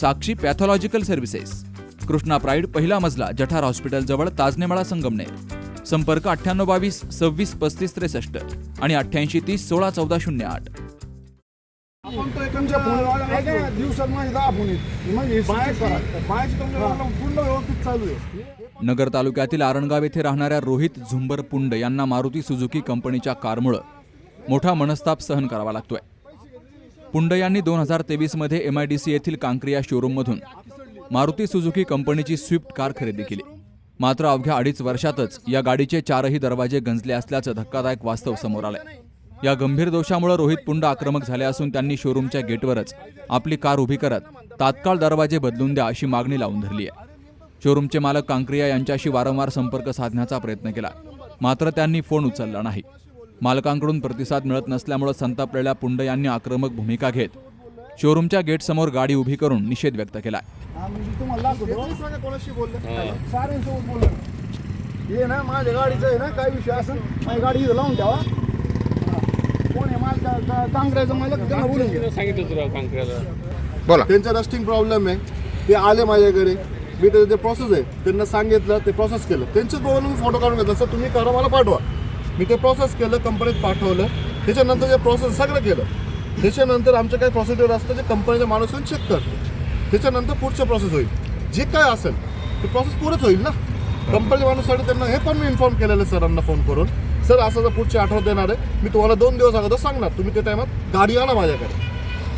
Sakshi pathological services. Krishna pride पहिला मजला जठार hospital जवळ ताजनेमाळा संगमनेर. संपर्क अठ्ठ्याण्णव बावीस सव्वीस पस्तीस त्रेसष्ट आणि अठ्ठ्याऐंशी तीस सोळा चौदा शून्य आठ. आपण तो एकंदर फोन ऐका ना, दिवसात माझे दहा फोन येत. मग check करा. बाहेरची कंपनी वाला पूर्ण व्यवस्थित चालू आहे. नगर तालुक्यातील आरणगाव येथे राहणाऱ्या रोहित झुंबर पुंड यांना मारुती सुझुकी कंपनीच्या कारमुळं मोठा मनस्ताप सहन करावा लागतोय. पुंड यांनी दोन हजार तेवीसमध्ये एम आय डी सी येथील कांक्रिया शोरूममधून मारुती सुझुकी कंपनीची स्विफ्ट कार खरेदी केली. मात्र अवघ्या अडीच वर्षातच या गाडीचे चारही दरवाजे गंजले असल्याचं धक्कादायक वास्तव समोर आलंय. या गंभीर दोषामुळे रोहित पुंड आक्रमक झाले असून त्यांनी शोरूमच्या गेटवरच आपली कार उभी करत तात्काळ दरवाजे बदलून द्या अशी मागणी लावून धरली आहे. शोरूमचे मालक कांक्रिया यांच्याशी वारंवार संपर्क साधण्याचा प्रयत्न केला. मात्र त्यांनी फोन उचलला नाही. मालकांकडून प्रतिसाद मिळत नसल्यामुळे संतापलेल्या पुंड यांनी आक्रमक भूमिका घेत शोरूमच्या गेटसमोर गाडी उभी करून निषेध व्यक्त केला हा, ना माझ्या गाडीचं आहे ना काय विषय असेल माझी गाडी इथं लावून ठेवा. कोण आहे माझ्या कांगऱ्याचं मालक? त्यांना बोलून घ्या. सांगितलं तुला कांकऱ्याला. बोला. त्यांचा रस्टिंग प्रॉब्लेम आहे. ते आले माझ्याकडे मी ते प्रोसेस आहे त्यांना सांगितलं ते प्रोसेस केलं. त्यांच्याच मोबाईल मी फोटो काढून घेतला. सर तुम्ही करा मला पाठवा. मी ते प्रोसेस केलं कंपनीत पाठवलं. त्याच्यानंतर जे प्रोसेस सगळं केलं. त्याच्यानंतर आमचं काही प्रोसिजर असतं जे कंपनीच्या माणूस येऊन चेक करतो. त्याच्यानंतर पुढचं प्रोसेस होईल. जे काय असेल ते प्रोसेस पुरंच होईल ना? कंपनीच्या माणूससाठी त्यांना हे पण मी इन्फॉर्म केलेलं आहे सरांना फोन करून. सर असं जर पुढची आठवड्यात देणार आहे. मी तुम्हाला दोन दिवस अगोदर सांगणार. तुम्ही त्या टायमात गाडी आणा माझ्याकडे.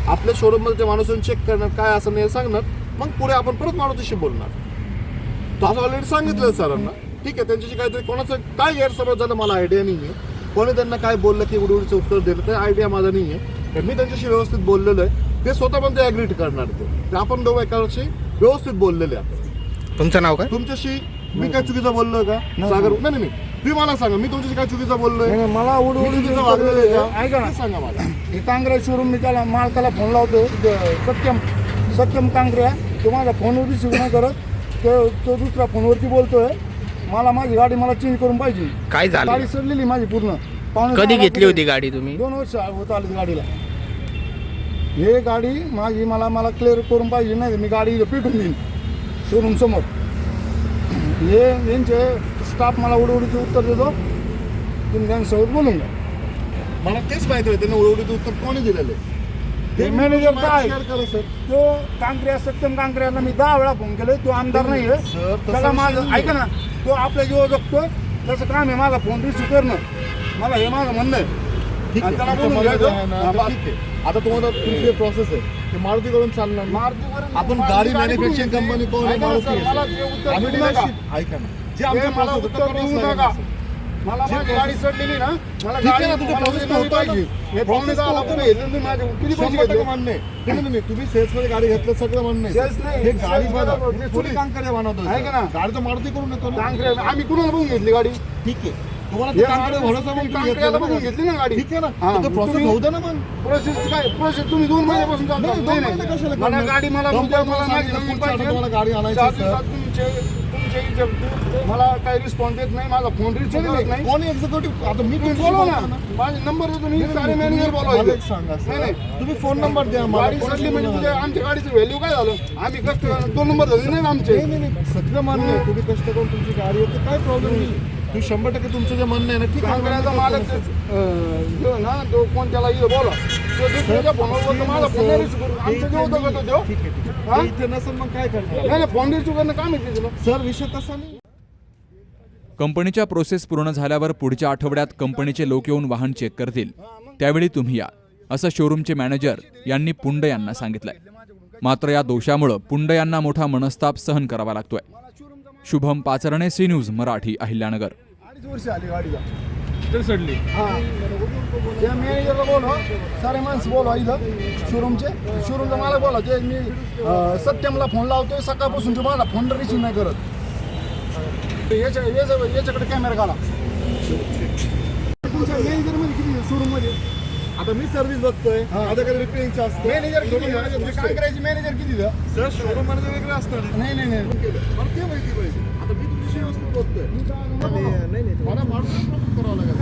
आपल्या शोरूममध्ये ते माणूस येऊन चेक करणार काय असं नाही हे सांगणार. मग पुढे आपण परत माणूसशी बोलणार. तो असं ऑलरेडी सांगितलं सरांना. ठीक आहे त्यांच्याशी काहीतरी कोणाचं काय गैरसमज झालं मला आयडिया नाही आहे कोणी त्यांना काय बोललं की उडीचं उत्तर दिलं ते आयडिया माझा नाही आहे तर मी त्यांच्याशी व्यवस्थित बोललेलो आहे. ते स्वतः पण ते ॲग्रीट करणार ते आपण दोघं एकाशी व्यवस्थित बोललेले आहे आपण तुमचं नाव काय? तुमच्याशी मी काय चुकीचं बोललोय का? सागर नाही नाही नाही. तुम्ही मला सांगा मी तुमच्याशी काय चुकीचं बोललोय? नाही, नाही, मला उड मी उड चुकीचं वागलेलं आहे का? ऐका ना. ते सांगा मला. हे कांगऱ्या शोरूम मी त्याला मालकाला फोन लावतो. द- सत्यम सत्यम कांगऱ्या तो माझा फोन रिसिव्ह नाही करत तो तो दुसऱ्या फोनवरती बोलतोय. मला माझी गाडी मला चेंज करून पाहिजे. काय झालं? गाडी सडलेली माझी पूर्ण. पावणे कधी सहा घेतली लाख होती गाडी तुम्ही? दोन वर्ष होत आली गाडीला. हे गाडी माझी मला मला क्लिअर करून पाहिजे नाही तर मी गाडी इथं पेटून देईन. शोरूम समोर. हे यांचे स्टाफ मला उडवडीचे उत्तर देतो. तुम्ही त्यांच्यासोबत बोलून घ्या. मला तेच माहिती आहे त्यांनी उडवडीचं उत्तर कोणी दिलेलं आहे? हे मॅनेजर काय? तो कांकऱ्या सत्यम कांकऱ्याला मी दहा वेळा फोन केले तो आमदार नाही आहे त्याला माझं ऐका ना तो आपल्या जीवा जगतो त्याचं काम आहे माझा फोन रिसिव्ह करणं. मला हे माझं म्हणणं आहे. ठीक आणि आहे. त्याला बोलून घ्यायचं. हा, आहे. आता तुम्हाला तुमची प्रोसेस आहे ते मारुतीकडून चालणार ना. मारुतीवरून- आपण गाडी मॅन्युफॅक्चरिंग कंपनी? कोण आहे ऐका ना मारुती सर, आहे, मला सर. ते उत्तर आम्ही देऊ नका. dealership- ऐका ना. जे हे आमचं मला process उत्तर देऊ नका. सर. मला जे माझी process- गाडी चढलेली ना ठीक आहे ना, तुमचं मला process नवीन होतं पाहिजे ना. हे Process पावणे दहा लाख होतं रुपये ना. घेतले, माझे किती पैसे शंभर टक्के घेतले मान्य आहे. ठीक आहे ना, नाही, तुम्ही सेल्समध्ये गाडी घेतलं सगळं मान्य आहे. Sales नाही, हे गाडी sales बघा मी थोडी कांकऱ्या बनवतो ना. गाडी तर मारुती करून येतो ना आम्ही कुणाला बघून घेतली गाडी ठीक आहे तुम्हाला हे ते कांकऱ्या मारुती भरोसा मग तुम्ही कांकऱ्याला घेतलं बघून ना. घेतली ना गाडी ठीक आहे ना हा, तर मग प्रोसेस तुम्ही- होऊ दे ना मग प्रोसेस काय प्रोसेस तुम्ही दोन महिन्यापासून चालू नाही, दोन महिने कशाला मला करणार? गाडी मला उद्या पुढच्या गाडी आणायची, चार सर. दिवसात तुमचे मला काही रिस्पॉन्स देत नाही माझा फोन रिसिव्ह करत नाही. कोणी एक्झिक्युटिव्ह आता मी तुम्ही बोलवा ना. माझे नंबर देतो मी नाही, सारे मॅनेजर तुम्ही बोलवा मला इथे. एक सांगा नाही. नाही. तुम्ही फोन नंबर द्या मला. गाडी सडली म्हणजे? उद्या आमच्या गाडीचं व्हॅल्यू काय झालं? आम्ही कष्ट दोन नंबर झाले नाही ना आमचे. नाही नाही नाही. सगळं मान्य आहे. तुम्ही कष्ट करून तुमची गाडी येते. काय प्रॉब्लेम नाही. तुम्ही शंभर टक्के तुमचं जे म्हणणं आहे ना ठीक आम्ही मालक ना, अं, जो ना तो कोण त्याला इथं बोला. तो दुसऱ्याच्या फोनवर बोलतो माझा फोन नाही रिसिव्ह करून आमचं जे होतं का तो देव ठीक आहे ठीक आहे. हा? ते इथे नसेल मग काय करणार? नाही नाही फोन रिसिव्ह करणं काम आहे तुला सर विषय तसा नाही. कंपनीच्या प्रोसेस पूर्ण झाल्यावर पुढच्या आठवड्यात कंपनीचे लोक येऊन वाहन चेक करतील. त्यावेळी तुम्ही या असं शोरूमचे मॅनेजर यांनी पुंड यांना सांगितलंय. मात्र या दोषामुळं पुंड यांना मोठा मनस्ताप सहन करावा लागतोय. Shubham Pacharne C news Marathi Ahilyanagar. अडीच वर्ष आली गाडीला. तर सडली. हा. त्या मॅनेजरला बोलवा. सारे माणसं बोलवा इथं. शोरूमचे. शोरूमचा मला बोला ते मी अं, सत्यमला फोन लावतोय सकाळपासून तो माझा फोन रिसीव नाही करत. याच्या याच्या याच्याकडे कॅमेरा काढा तुमच्या मॅनेजरमध्ये किती शोरूममध्ये आता मी सर्व्हिस बघतोय. आता काही रिपेअरिंगचं असतं? मॅनेजर किती काय. करायचे? मॅनेजर किती इथं? सर शोरूम मॅनेजर वेगळे आहे. नाही नाही नाही मला ते माहिती पाहिजे आता मी तुमच्याशी व्यवस्थित बोलतोय मला माणूस प्रोसेस करावं लागेल